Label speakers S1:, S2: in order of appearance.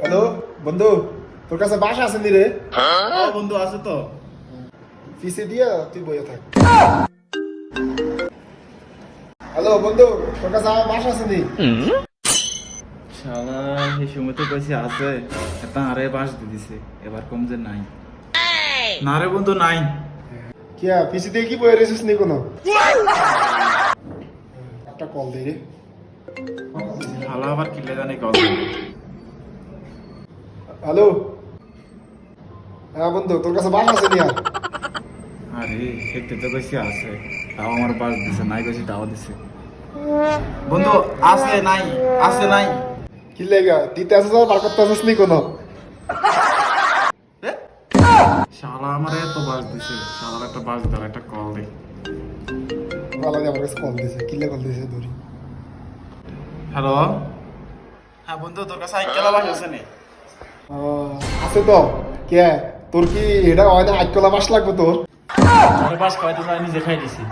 S1: Hello বন্ধু তোর কাছে বাসা আছে নি রে?
S2: হ্যাঁ বন্ধু আছে তো।
S1: পিসে দিয়া তুই বইয়ে থাক। হ্যালো বন্ধু তোর কাছে আমার বাসা আছে নি?
S2: শালা এই সময় তো কইছি আছে। এটা আরে বাস দিছে এবার কম যে নাই। না রে বন্ধু নাই।
S1: কিয়া পিসে দিয়ে কি বইয়ে রেছিস নি কোনো? একটা কল দে রে।
S2: শালা আবার কিলে জানি কল
S1: হ্যালো? হ্যাঁ বন্ধু তোর কাছে বাসা আছে নি আর
S2: দেখতে তো কইছি আছে। তাও আমার বাস দিছে নাই কইছি তাও দিছে। বন্ধু আছে নাই আছে নাই।
S1: কি লেগা দিতে আসিস আর বার করতে আসিস নি কোনো
S2: শালা আমার এত বাস দিছে। শালার একটা বাস দাঁড়া একটা কল দে।
S1: ভালো আমার কাছে কল দিছে। কিলে কল দিছে ধরি।
S2: হ্যালো হ্যাঁ বন্ধু তোর কাছে আইকেলা বাস আছে নি
S1: আছে তো। কে? তোর কি এটা হয় না আইকলা বাস লাগবে তোর?
S2: আরে বাস খাইতে যাই নিজে খাই দিছি।